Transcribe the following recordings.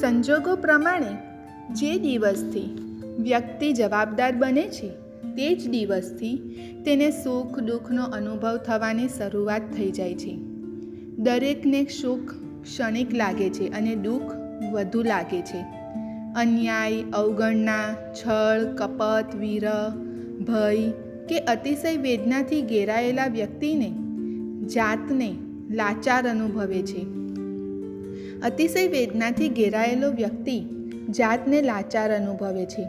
સંજોગો પ્રમાણે જે દિવસથી વ્યક્તિ જવાબદાર બને છે, તે જ દિવસથી તેને સુખ દુઃખનો અનુભવ થવાની શરૂઆત થઈ જાય છે. દરેકને સુખ ક્ષણિક લાગે છે અને દુઃખ વધુ લાગે છે. અન્યાય, અવગણના, છળ, કપટ વિરહ ભય કે અતિશય વેદનાથી ઘેરાયેલા વ્યક્તિને જાતને લાચાર અનુભવે છે. અતિશય વેદનાથી ઘેરાયેલો વ્યક્તિ જાતને લાચાર અનુભવે છે.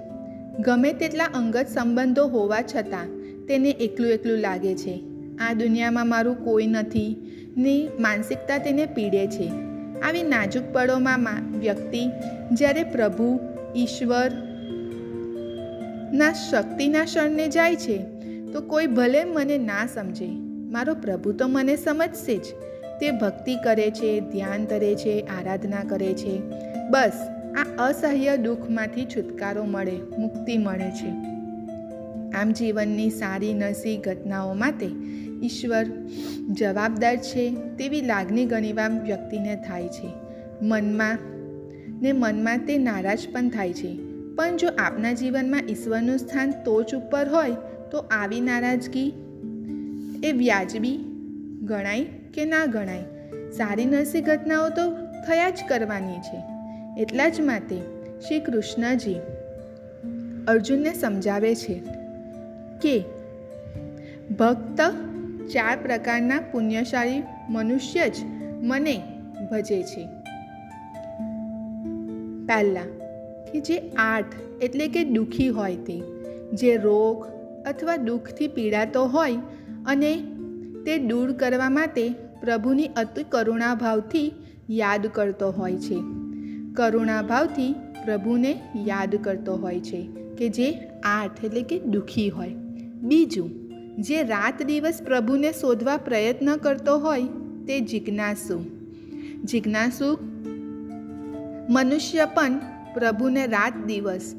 ગમે તેટલા અંગત સંબંધો હોવા છતાં તેને એકલું એકલું લાગે છે. આ દુનિયામાં મારું કોઈ નથી ની માનસિકતા તેને પીડે છે. આવી નાજુક પળોમાં વ્યક્તિ જ્યારે પ્રભુ, ઈશ્વર ના શક્તિના શરણે જાય છે તો કોઈ ભલે મને ના સમજે. મારો પ્રભુ તો મને સમજશે જ. તે ભક્તિ કરે છે, ધ્યાન કરે છે, આરાધના કરે છે. બસ, આ અસહ્ય દુઃખમાંથી છુટકારો મળે, મુક્તિ મળે છે. આમ જીવનની સારી, નસી ઘટનાઓ માટે ઈશ્વર જવાબદાર છે તેવી લાગણી ઘણીવાર વ્યક્તિને થાય છે. મનમાં, ને મનમાં તે નારાજ પણ થાય છે. પણ જો આપના જીવનમાં ઈશ્વરનું સ્થાન ટોચ ઉપર હોય, તો આવી નારાજગી એ વ્યાજબી ગણાય કે ના ગણાય. સારી નરસી ઘટનાઓ તો થયા જ કરવાની છે. એટલા જ માટે શ્રી કૃષ્ણજી અર્જુનને સમજાવે છે કે ભક્ત ચાર પ્રકારના પુણ્યશાળી મનુષ્ય જ મને ભજે છે. પહેલાં, કે જે આઠ એટલે કે દુઃખી હોય તે, જે રોગ અથવા દુઃખથી પીડાતો હોય અને તે દૂર કરવા માટે પ્રભુની અતિ કરુણાભાવથી યાદ કરતો હોય છે. કરુણાભાવથી પ્રભુને યાદ કરતો હોય છે કે જે આઠ એટલે કે દુઃખી હોય. બીજું, જે રાત દિવસ પ્રભુને શોધવા પ્રયત્ન કરતો હોય તે જિજ્ઞાસુ. જિજ્ઞાસુ મનુષ્ય પણ પ્રભુને રાત દિવસ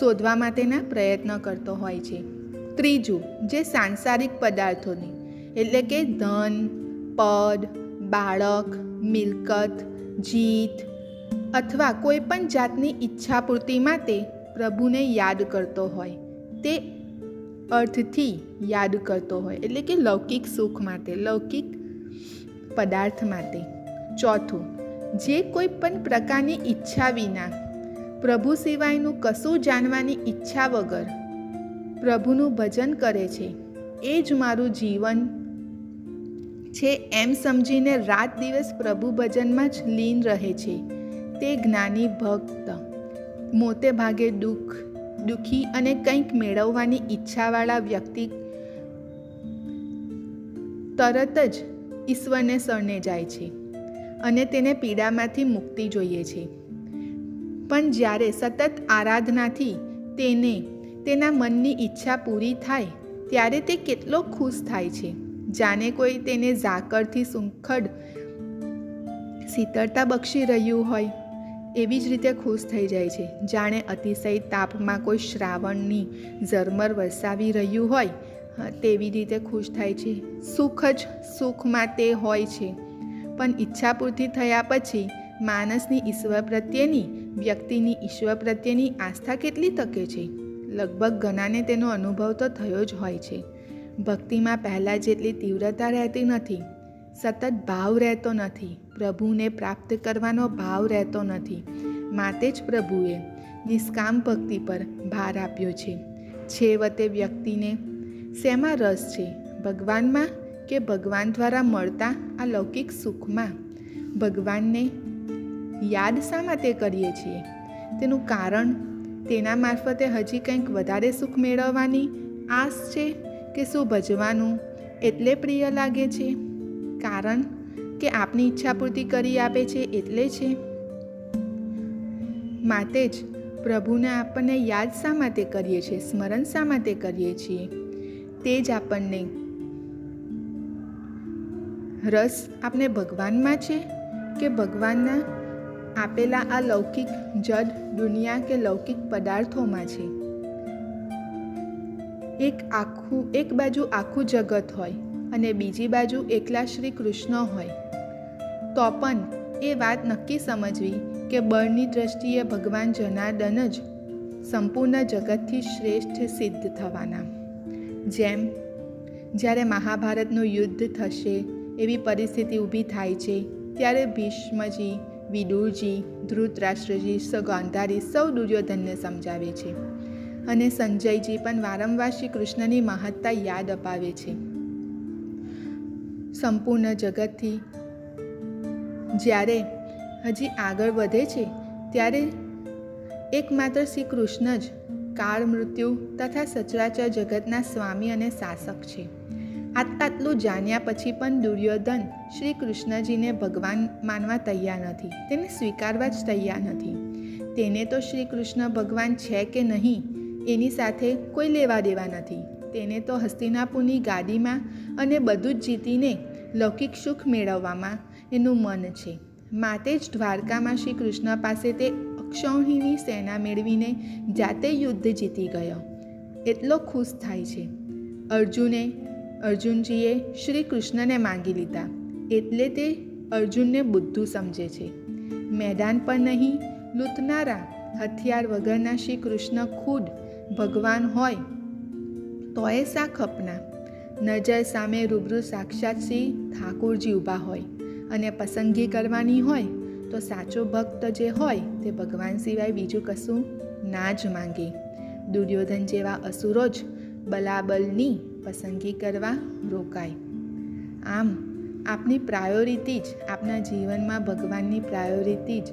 શોધવા માટેના પ્રયત્ન કરતો હોય છે. ત્રીજું, જે સાંસારિક પદાર્થોની એટલે કે ધન, પદ, બાળક, મિલકત, જીત અથવા કોઈ પણ જાતની ઈચ્છા પૂર્તિ માટે પ્રભુને યાદ કરતો હોય. તે અર્થથી યાદ કરતો હોય, એટલે કે લૌકિક સુખ માટે, લૌકિક પદાર્થ માટે. ચોથું, જે કોઈ પણ પ્રકારની ઈચ્છા વિના પ્રભુ સિવાયનું કશું જાણવાની ઈચ્છા વગર પ્રભુનું ભજન કરે છે, એ જ મારું જીવન છે એમ સમજીને રાત દિવસ પ્રભુ ભજનમાં જ લીન રહે છે. તે જ્ઞાની ભક્ત. મોટે ભાગે દુઃખ, દુઃખી અને કંઈક મેળવવાની ઈચ્છાવાળા વ્યક્તિ તરત જ ઈશ્વરને શરણે જાય છે અને તેને પીડામાંથી મુક્તિ જોઈએ છે. પણ જ્યારે સતત આરાધનાથી તેને, તેના મનની ઈચ્છા પૂરી થાય, ત્યારે તે કેટલો ખુશ થાય છે. જાણે કોઈ તેને ઝાકળથી સુંખડ શીતળતા બક્ષી રહ્યું હોય, એવી જ રીતે ખુશ થઈ જાય છે. જાણે અતિશય તાપમાં કોઈ શ્રાવણની ઝરમર વરસાવી રહ્યું હોય તેવી રીતે ખુશ થાય છે. સુખ જ સુખમાં તે હોય છે. પણ ઈચ્છા પૂર્તિ થયા પછી માણસની ઈશ્વર પ્રત્યેની, વ્યક્તિની ઈશ્વર પ્રત્યેની આસ્થા કેટલી તકે છે? લગભગ ઘણાને તેનો અનુભવ તો થયો જ હોય છે. ભક્તિમાં પહેલાં જેટલી તીવ્રતા રહેતી નથી, સતત ભાવ રહેતો નથી, પ્રભુને પ્રાપ્ત કરવાનો ભાવ રહેતો નથી. માટે જ પ્રભુએ નિષ્કામ ભક્તિ પર ભાર આપ્યો છે. છેવટે વ્યક્તિને શેમાં રસ છે? ભગવાનમાં કે ભગવાન દ્વારા મળતા આ લૌકિક સુખમાં? ભગવાનને યાદ શા માટે કરીએ છીએ? તેનું કારણ તેના મારફતે હજી કંઈક વધારે સુખ મેળવવાની આશ છે? કે શું ભજવાનું એટલે પ્રિય લાગે છે? કારણ કે આપની ઈચ્છા પૂર્તિ કરી આપે છે એટલે છે. માટે જ પ્રભુને આપણને યાદ શા માટે કરીએ છીએ? સ્મરણ શા માટે કરીએ છીએ? તે જ આપણને રસ આપણે ભગવાનમાં છે કે ભગવાનના આપેલા આ લૌકિક જડ દુનિયા કે લૌકિક પદાર્થોમાં છે? એક આખું, એક બાજુ આખું જગત હોય અને બીજી બાજુ એકલા શ્રી કૃષ્ણ હોય. તો પણ એ વાત નક્કી સમજવી કે બળની દ્રષ્ટિએ ભગવાન જનાર્દન જ સંપૂર્ણ જગતથી શ્રેષ્ઠ સિદ્ધ થવાના. જેમ, જ્યારે મહાભારતનું યુદ્ધ થશે, એવી પરિસ્થિતિ ઊભી થાય છે, ત્યારે ભીષ્મજી, વિદુરજી, ધૃતરાષ્ટ્રજી સગાંધારી સૌ દુર્યોધનને સમજાવે છે. અને સંજયજી પણ વારંવાર શ્રી કૃષ્ણની મહત્તા યાદ અપાવે છે. સંપૂર્ણ જગતથી જ્યારે હજી આગળ વધે છે, ત્યારે એકમાત્ર શ્રી કૃષ્ણ જ કાળ, મૃત્યુ તથા સચરાચર જગતના સ્વામી અને શાસક છે. આટલું જાણ્યા પછી પણ દુર્યોધન શ્રી કૃષ્ણજીને ભગવાન માનવા તૈયાર નથી. તેને સ્વીકારવા જ તૈયાર નથી. તેને તો શ્રી કૃષ્ણ ભગવાન છે કે નહીં એની સાથે કોઈ લેવા દેવા નથી. તેને તો હસ્તિનાપુરની ગાદીમાં અને બધું જ જીતીને લૌકિક સુખ મેળવવામાં એનું મન છે. માટે જ દ્વારકામાં શ્રી કૃષ્ણ પાસે તે અક્ષૌહિણી સેના મેળવીને જાતે યુદ્ધ જીતી ગયો. એટલો ખુશ થાય છે. અર્જુને અર્જુનજીએ શ્રી કૃષ્ણને માંગી લીધા. એટલે તે અર્જુનને બુદ્ધું સમજે છે. મેદાન પર નહીં, લૂંટનારા હથિયાર વગરના શ્રી કૃષ્ણ ખુદ ભગવાન હોય, તોય શા ખપના નજર સામે રૂબરૂ સાક્ષાત શ્રી ઠાકુરજી ઊભા હોય અને પસંદગી કરવાની હોય, તો સાચો ભક્ત જે હોય, તે ભગવાન સિવાય બીજું કશું ના જ માંગે. દુર્યોધન જેવા અસુરો જ બલાબલની પસંદગી કરવા રોકાય. આમ, આપની પ્રાયોરિટી જ, આપના જીવનમાં ભગવાનની પ્રાયોરિટી જ.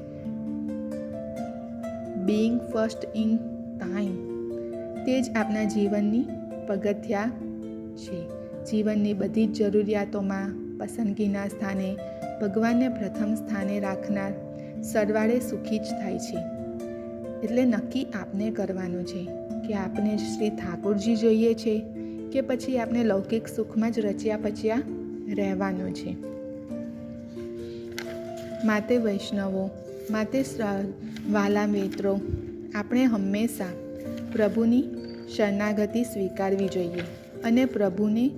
બિંગ ફર્સ્ટ ઇન ટાઈમ તે જ આપના જીવનની પગથિયા છે. જીવનની બધી જ જરૂરિયાતોમાં પસંદગીના સ્થાને ભગવાનને પ્રથમ સ્થાને રાખનાર સરવાળે સુખી જ થાય છે. એટલે નક્કી આપને કરવાનું છે કે આપણે શ્રી ઠાકોરજી જોઈએ છે કે પછી આપણે લૌકિક સુખમાં જ રચ્યા પચ્યા રહેવાનું છે. માતે વૈષ્ણવો, માતે વાલા મિત્રો, આપણે હંમેશા પ્રભુની શરણાગતિ સ્વીકારવી જોઈએ અને પ્રભુને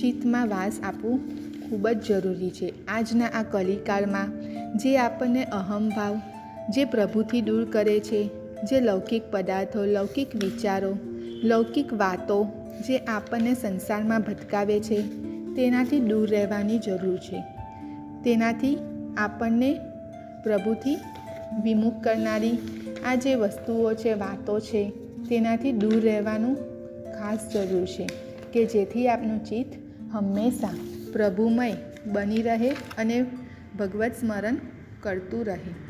ચિત્તમાં વાસ આપવું ખૂબ જ જરૂરી છે. આજના આ કલિકાળમાં જે આપણને અહમભાવ જે પ્રભુથી દૂર કરે છે, જે લૌકિક પદાર્થો, લૌકિક વિચારો, લૌકિક વાતો જે આપણને સંસારમાં ભટકાવે છે, તેનાથી દૂર રહેવાની જરૂર છે. તેનાથી આપણને પ્રભુથી વિમુખ કરનારી આ જે વસ્તુઓ છે, વાતો છે તેનાથી દૂર રહેવાનું ખાસ જરૂર છે કે જેથી આપનું ચિત્ત હંમેશા પ્રભુમય બની રહે અને ભગવત સ્મરણ કરતું રહે.